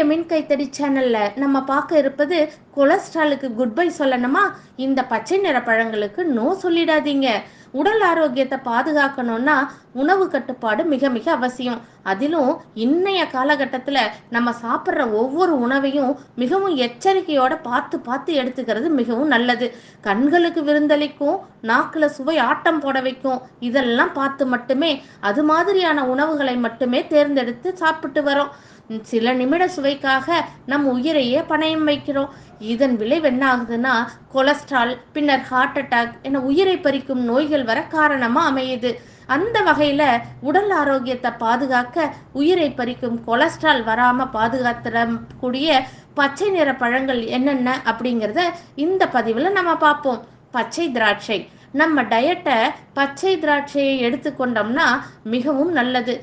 இன்றைய மின் கைத்தடி சேனல்ல நம்ம பார்க்க இருப்பது கொலஸ்ட்ராலுக்கு குட் பை சொல்லணுமா? இந்த பச்சை நிற பழங்களுக்கு நோ சொல்லிடாதீங்க. உடல் ஆரோக்கியத்தை பாதுகாக்கணும்னா உணவு கட்டுப்பாடு மிக மிக அவசியம். அதிலும் இன்னைய காலகட்டத்தில் நம்ம சாப்பிட்ற ஒவ்வொரு உணவையும் மிகவும் எச்சரிக்கையோட பார்த்து பார்த்து எடுத்துக்கிறது மிகவும் நல்லது. கண்களுக்கு விருந்தளிக்கும் நாக்கில் சுவை ஆட்டம் போட வைக்கும். இதெல்லாம் பார்த்து மட்டுமே அது மாதிரியான உணவுகளை மட்டுமே தேர்ந்தெடுத்து சாப்பிட்டு வரோம். சில நிமிட சுவைக்காக நம் உயிரையே பணயம் வைக்கிறோம். இதன் விளைவு என்ன ஆகுதுன்னா கொலஸ்ட்ரால் பின்னர் ஹார்ட் அட்டாக் என உயிரை பறிக்கும் நோய்கள் வர காரணமா அமையுது. அந்த வகையில உடல் ஆரோக்கியத்தை பாதுகாக்க உயிரை பறிக்கும் கொலஸ்ட்ரால் வராம பாதுகாத்துடக்கூடிய பச்சை நிற பழங்கள் என்னென்ன அப்படிங்கிறத இந்த பதிவில் நம்ம பார்ப்போம். பச்சை திராட்சை. நம்ம டயட்டை பச்சை திராட்சையை எடுத்துக்கொண்டோம்னா மிகவும் நல்லது.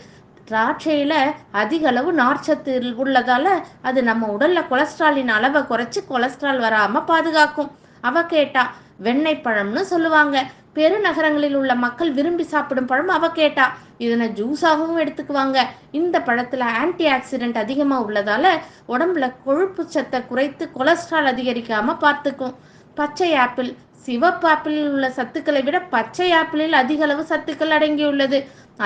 திராட்சையில் அதிக அளவு நார்ச்சத்து உள்ளதால அது நம்ம உடல்ல கொலஸ்ட்ராலின் அளவை குறைச்சி கொலஸ்ட்ரால் வராம பாதுகாக்கும். அவ கேட்டா வெண்ணெய் பழம்னு சொல்லுவாங்க. பெருநகரங்களில் உள்ள மக்கள் விரும்பி சாப்பிடும் பழம் அவ கேட்டா. இதனை ஜூஸாகவும் எடுத்துக்குவாங்க. இந்த பழத்துல ஆன்டி ஆக்சிடென்ட் அதிகமா உள்ளதால உடம்புல கொழுப்பு சத்தை குறைத்து கொலஸ்ட்ரால் அதிகரிக்காம பார்த்துக்கும். பச்சை ஆப்பிள். சிவப்பு ஆப்பிளில் உள்ள சத்துக்களை விட பச்சை ஆப்பிளில் அதிக அளவு சத்துக்கள் அடங்கியுள்ளது.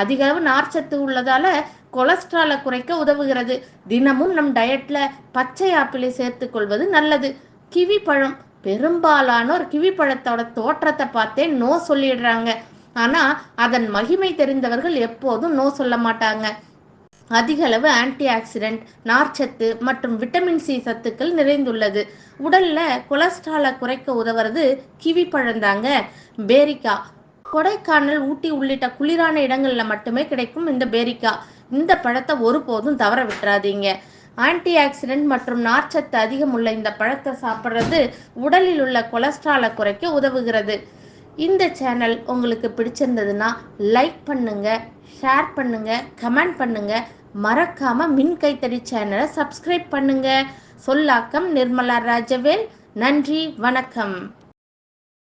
அதிக அளவு நார்ச்சத்து உள்ளதால கொலஸ்ட்ராலை குறைக்க உதவுகிறது. தினமும் நம் டயட்ல பச்சை ஆப்பிளை சேர்த்துக்கொள்வது நல்லது. கிவி பழம். பெரும்பாலானோர் கிவி பழத்தோட தோற்றத்தை பார்த்தே நோ சொல்லிடுறாங்க. ஆனா அதன் மகிமை தெரிந்தவர்கள் எப்போதும் நோ சொல்ல மாட்டாங்க. அதிக அளவு ஆன்டி ஆக்சிடென்ட் நார்ச்சத்து மற்றும் விட்டமின் சி சத்துக்கள் நிறைந்துள்ளது. உடல்ல கொலஸ்ட்ராலை குறைக்க உதவுறது கிவி பழந்தாங்க. பேரிக்கா. கொடைக்கானல் ஊட்டி உள்ளிட்ட குளிரான இடங்கள்ல மட்டுமே கிடைக்கும் இந்த பேரிக்கா. இந்த பழத்தை ஒருபோதும் தவற விட்டுறாதீங்க. ஆன்டி ஆக்சிடென்ட் மற்றும் நார்ச்சத்து அதிகம் உள்ள இந்த பழத்தை சாப்பிட்றது உடலில் உள்ள கொலஸ்ட்ராலை குறைக்க உதவுகிறது. இந்த சேனல் உங்களுக்கு பிடிச்சிருந்ததுன்னா லைக் பண்ணுங்க ஷேர் பண்ணுங்க கமெண்ட் பண்ணுங்க. மறக்காம மின் கைத்தறி சேனலை சப்ஸ்கிரைப் பண்ணுங்க. சொல்லாக்கம் நிர்மலா ராஜவேல். நன்றி வணக்கம்.